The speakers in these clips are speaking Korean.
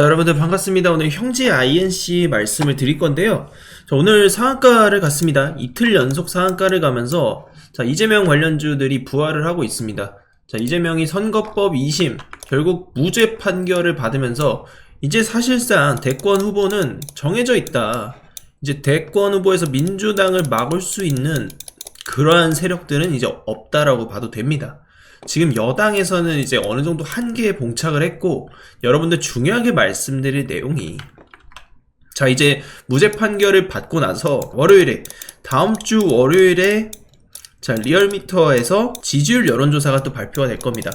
자, 여러분들 반갑습니다. 오늘 형제 INC 말씀을 드릴 건데요. 자, 오늘 상한가를 갔습니다. 이틀 연속 상한가를 가면서 자, 이재명 관련주들이 부활을 하고 있습니다. 자, 이재명이 선거법 2심 결국 무죄 판결을 받으면서 이제 사실상 대권 후보는 정해져 있다. 이제 대권 후보에서 민주당을 막을 수 있는 그러한 세력들은 이제 없다라고 봐도 됩니다. 지금 여당에서는 이제 어느 정도 한계에 봉착을 했고 여러분들 중요하게 말씀드릴 내용이 자 이제 무죄 판결을 받고 나서 월요일에 다음 주 월요일에 자 리얼미터에서 지지율 여론조사가 또 발표가 될 겁니다.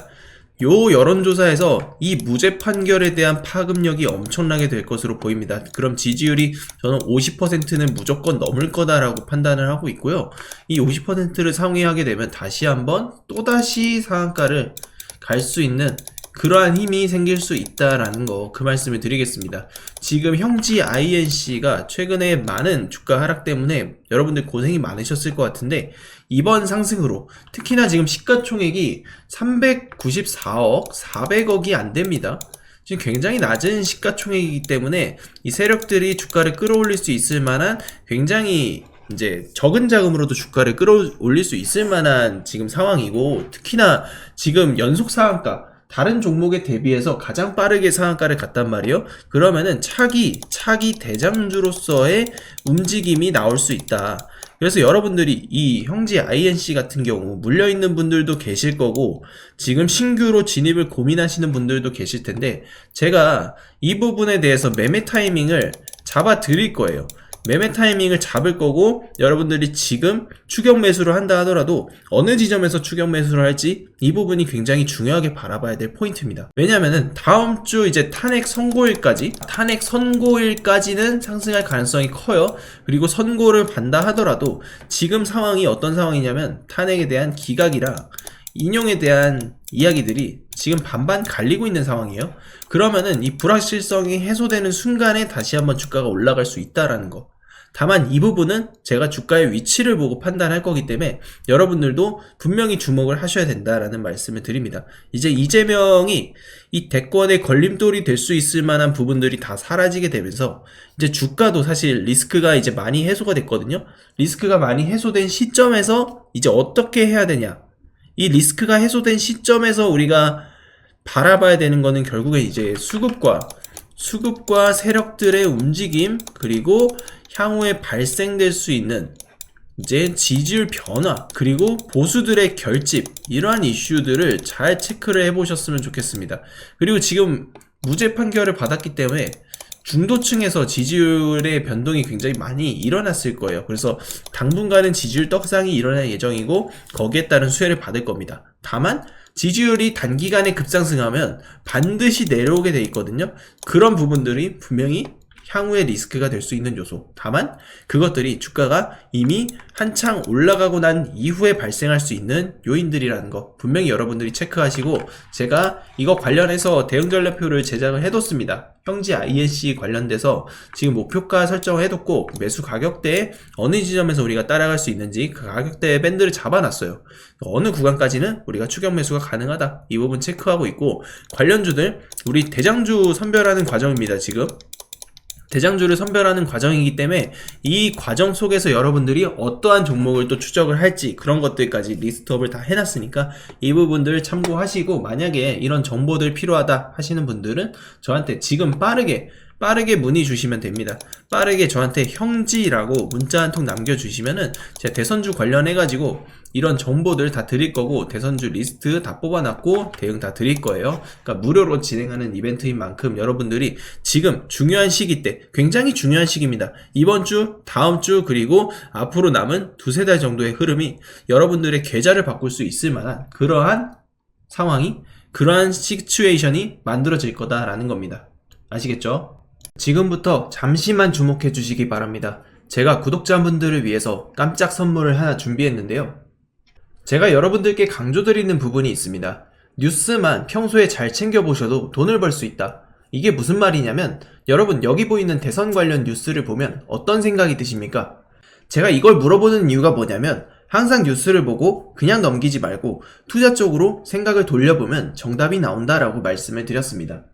요 여론조사에서 이 무죄 판결에 대한 파급력이 엄청나게 될 것으로 보입니다. 그럼 지지율이 저는 50%는 무조건 넘을 거다라고 판단을 하고 있고요. 이 50%를 상회하게 되면 다시 한번 또다시 상한가를 갈 수 있는 그러한 힘이 생길 수 있다라는 거 그 말씀을 드리겠습니다. 지금 형지 INC가 최근에 많은 주가 하락 때문에 여러분들 고생이 많으셨을 것 같은데 이번 상승으로 특히나 지금 시가총액이 394억 400억이 안 됩니다. 지금 굉장히 낮은 시가총액이기 때문에 이 세력들이 주가를 끌어올릴 수 있을 만한 굉장히 이제 적은 자금으로도 주가를 끌어올릴 수 있을 만한 지금 상황이고 특히나 지금 연속 상한가 다른 종목에 대비해서 가장 빠르게 상한가를 갔단 말이에요. 그러면은 차기 차기 대장주로서의 움직임이 나올 수 있다. 그래서 여러분들이 이 형제 INC 같은 경우 물려 있는 분들도 계실 거고 지금 신규로 진입을 고민하시는 분들도 계실 텐데 제가 이 부분에 대해서 매매 타이밍을 잡아 드릴 거예요. 매매 타이밍을 잡을 거고 여러분들이 지금 추격 매수를 한다 하더라도 어느 지점에서 추격 매수를 할지 이 부분이 굉장히 중요하게 바라봐야 될 포인트입니다. 왜냐면은 다음 주 이제 탄핵 선고일까지 탄핵 선고일까지는 상승할 가능성이 커요. 그리고 선고를 받다 하더라도 지금 상황이 어떤 상황이냐면 탄핵에 대한 기각이랑 인용에 대한 이야기들이 지금 반반 갈리고 있는 상황이에요. 그러면은 이 불확실성이 해소되는 순간에 다시 한번 주가가 올라갈 수 있다라는 거. 다만 이 부분은 제가 주가의 위치를 보고 판단할 거기 때문에 여러분들도 분명히 주목을 하셔야 된다라는 말씀을 드립니다. 이제 이재명이 이 대권의 걸림돌이 될 수 있을 만한 부분들이 다 사라지게 되면서 이제 주가도 사실 리스크가 이제 많이 해소가 됐거든요. 리스크가 많이 해소된 시점에서 이제 어떻게 해야 되냐. 이 리스크가 해소된 시점에서 우리가 바라봐야 되는 거는 결국에 이제 수급과 수급과 세력들의 움직임 그리고 향후에 발생될 수 있는 이제 지지율 변화 그리고 보수들의 결집 이러한 이슈들을 잘 체크를 해보셨으면 좋겠습니다. 그리고 지금 무죄 판결을 받았기 때문에 중도층에서 지지율의 변동이 굉장히 많이 일어났을 거예요. 그래서 당분간은 지지율 떡상이 일어날 예정이고 거기에 따른 수혜를 받을 겁니다. 다만 지지율이 단기간에 급상승하면 반드시 내려오게 돼 있거든요. 그런 부분들이 분명히 향후의 리스크가 될 수 있는 요소. 다만 그것들이 주가가 이미 한창 올라가고 난 이후에 발생할 수 있는 요인들이라는 거 분명히 여러분들이 체크하시고 제가 이거 관련해서 대응 전략표를 제작을 해뒀습니다. 형지 INC 관련돼서 지금 목표가 설정을 해뒀고 매수 가격대에 어느 지점에서 우리가 따라갈 수 있는지 그 가격대의 밴드를 잡아놨어요. 어느 구간까지는 우리가 추격 매수가 가능하다. 이 부분 체크하고 있고 관련주들 우리 대장주 선별하는 과정입니다. 지금 대장주를 선별하는 과정이기 때문에 이 과정 속에서 여러분들이 어떠한 종목을 또 추적을 할지 그런 것들까지 리스트업을 다 해놨으니까 이 부분들 참고하시고 만약에 이런 정보들 필요하다 하시는 분들은 저한테 지금 빠르게 빠르게 문의 주시면 됩니다. 빠르게 저한테 형지라고 문자 한 통 남겨주시면은 제가 대선주 관련해가지고 이런 정보들 다 드릴 거고 대선주 리스트 다 뽑아놨고 대응 다 드릴 거예요. 그러니까 무료로 진행하는 이벤트인 만큼 여러분들이 지금 중요한 시기 때 굉장히 중요한 시기입니다. 이번 주, 다음 주 그리고 앞으로 남은 두세 달 정도의 흐름이 여러분들의 계좌를 바꿀 수 있을 만한 그러한 상황이 그러한 시츄에이션이 만들어질 거다라는 겁니다. 아시겠죠? 지금부터 잠시만 주목해 주시기 바랍니다. 제가 구독자분들을 위해서 깜짝 선물을 하나 준비했는데요. 제가 여러분들께 강조드리는 부분이 있습니다. 뉴스만 평소에 잘 챙겨보셔도 돈을 벌 수 있다. 이게 무슨 말이냐면 여러분 여기 보이는 대선 관련 뉴스를 보면 어떤 생각이 드십니까? 제가 이걸 물어보는 이유가 뭐냐면 항상 뉴스를 보고 그냥 넘기지 말고 투자 쪽으로 생각을 돌려보면 정답이 나온다라고 말씀을 드렸습니다.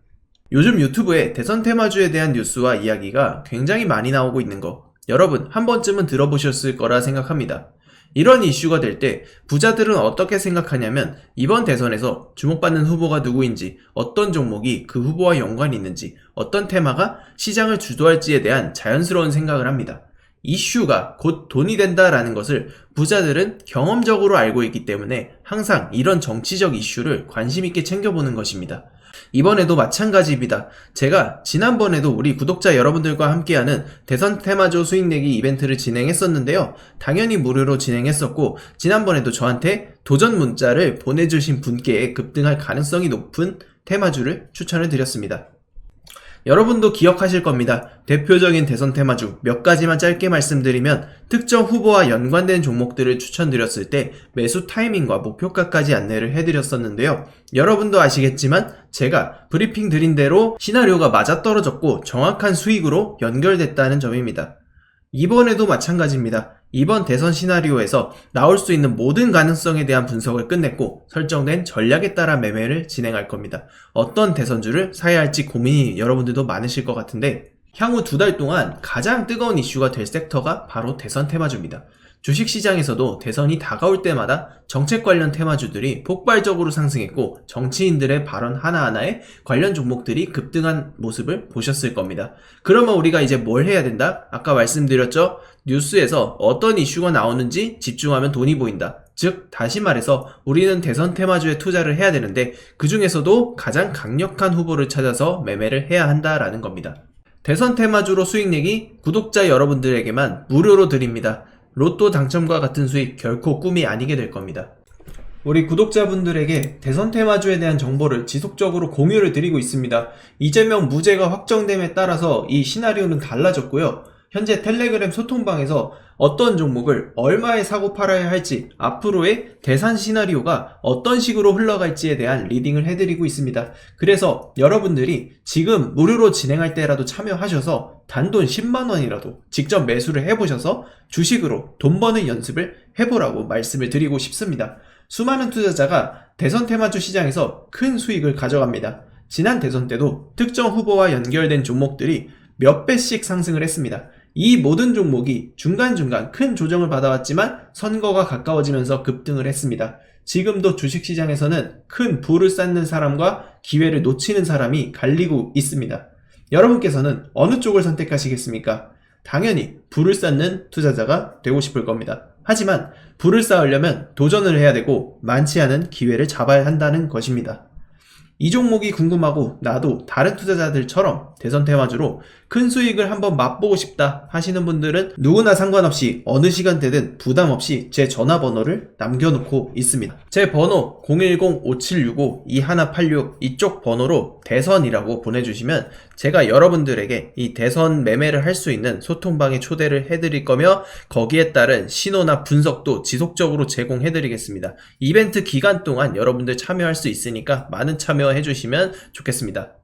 요즘 유튜브에 대선 테마주에 대한 뉴스와 이야기가 굉장히 많이 나오고 있는 거 여러분 한 번쯤은 들어보셨을 거라 생각합니다. 이런 이슈가 될 때 부자들은 어떻게 생각하냐면 이번 대선에서 주목받는 후보가 누구인지 어떤 종목이 그 후보와 연관이 있는지 어떤 테마가 시장을 주도할지에 대한 자연스러운 생각을 합니다. 이슈가 곧 돈이 된다라는 것을 부자들은 경험적으로 알고 있기 때문에 항상 이런 정치적 이슈를 관심 있게 챙겨보는 것입니다. 이번에도 마찬가지입니다. 제가 지난번에도 우리 구독자 여러분들과 함께하는 대선 테마조 수익 내기 이벤트를 진행했었는데요. 당연히 무료로 진행했었고, 지난번에도 저한테 도전 문자를 보내주신 분께 급등할 가능성이 높은 테마주를 추천을 드렸습니다. 여러분도 기억하실 겁니다. 대표적인 대선 테마주 몇 가지만 짧게 말씀드리면 특정 후보와 연관된 종목들을 추천드렸을 때 매수 타이밍과 목표가까지 안내를 해드렸었는데요. 여러분도 아시겠지만 제가 브리핑 드린 대로 시나리오가 맞아떨어졌고 정확한 수익으로 연결됐다는 점입니다. 이번에도 마찬가지입니다. 이번 대선 시나리오에서 나올 수 있는 모든 가능성에 대한 분석을 끝냈고 설정된 전략에 따라 매매를 진행할 겁니다. 어떤 대선주를 사야 할지 고민이 여러분들도 많으실 것 같은데 향후 두 달 동안 가장 뜨거운 이슈가 될 섹터가 바로 대선 테마주입니다. 주식시장에서도 대선이 다가올 때마다 정책 관련 테마주들이 폭발적으로 상승했고 정치인들의 발언 하나하나에 관련 종목들이 급등한 모습을 보셨을 겁니다. 그러면 우리가 이제 뭘 해야 된다? 아까 말씀드렸죠? 뉴스에서 어떤 이슈가 나오는지 집중하면 돈이 보인다. 즉, 다시 말해서 우리는 대선 테마주에 투자를 해야 되는데 그 중에서도 가장 강력한 후보를 찾아서 매매를 해야 한다라는 겁니다. 대선 테마주로 수익 내기 구독자 여러분들에게만 무료로 드립니다. 로또 당첨과 같은 수익 결코 꿈이 아니게 될 겁니다. 우리 구독자분들에게 대선 테마주에 대한 정보를 지속적으로 공유를 드리고 있습니다. 이재명 무죄가 확정됨에 따라서 이 시나리오는 달라졌고요. 현재 텔레그램 소통방에서 어떤 종목을 얼마에 사고 팔아야 할지 앞으로의 대선 시나리오가 어떤 식으로 흘러갈지에 대한 리딩을 해드리고 있습니다. 그래서 여러분들이 지금 무료로 진행할 때라도 참여하셔서 단돈 10만원이라도 직접 매수를 해보셔서 주식으로 돈 버는 연습을 해보라고 말씀을 드리고 싶습니다. 수많은 투자자가 대선 테마주 시장에서 큰 수익을 가져갑니다. 지난 대선 때도 특정 후보와 연결된 종목들이 몇 배씩 상승을 했습니다. 이 모든 종목이 중간중간 큰 조정을 받아왔지만 선거가 가까워지면서 급등을 했습니다. 지금도 주식시장에서는 큰 부를 쌓는 사람과 기회를 놓치는 사람이 갈리고 있습니다. 여러분께서는 어느 쪽을 선택하시겠습니까? 당연히 부를 쌓는 투자자가 되고 싶을 겁니다. 하지만 부를 쌓으려면 도전을 해야 되고 많지 않은 기회를 잡아야 한다는 것입니다. 이 종목이 궁금하고 나도 다른 투자자들처럼 대선 테마주로 큰 수익을 한번 맛보고 싶다 하시는 분들은 누구나 상관없이 어느 시간대든 부담 없이 제 전화번호를 남겨놓고 있습니다. 제 번호 010-5765-2186 이쪽 번호로 대선이라고 보내주시면 제가 여러분들에게 이 대선 매매를 할 수 있는 소통방에 초대를 해드릴 거며 거기에 따른 신호나 분석도 지속적으로 제공해드리겠습니다. 이벤트 기간 동안 여러분들 참여할 수 있으니까 많은 참여해 주시면 좋겠습니다.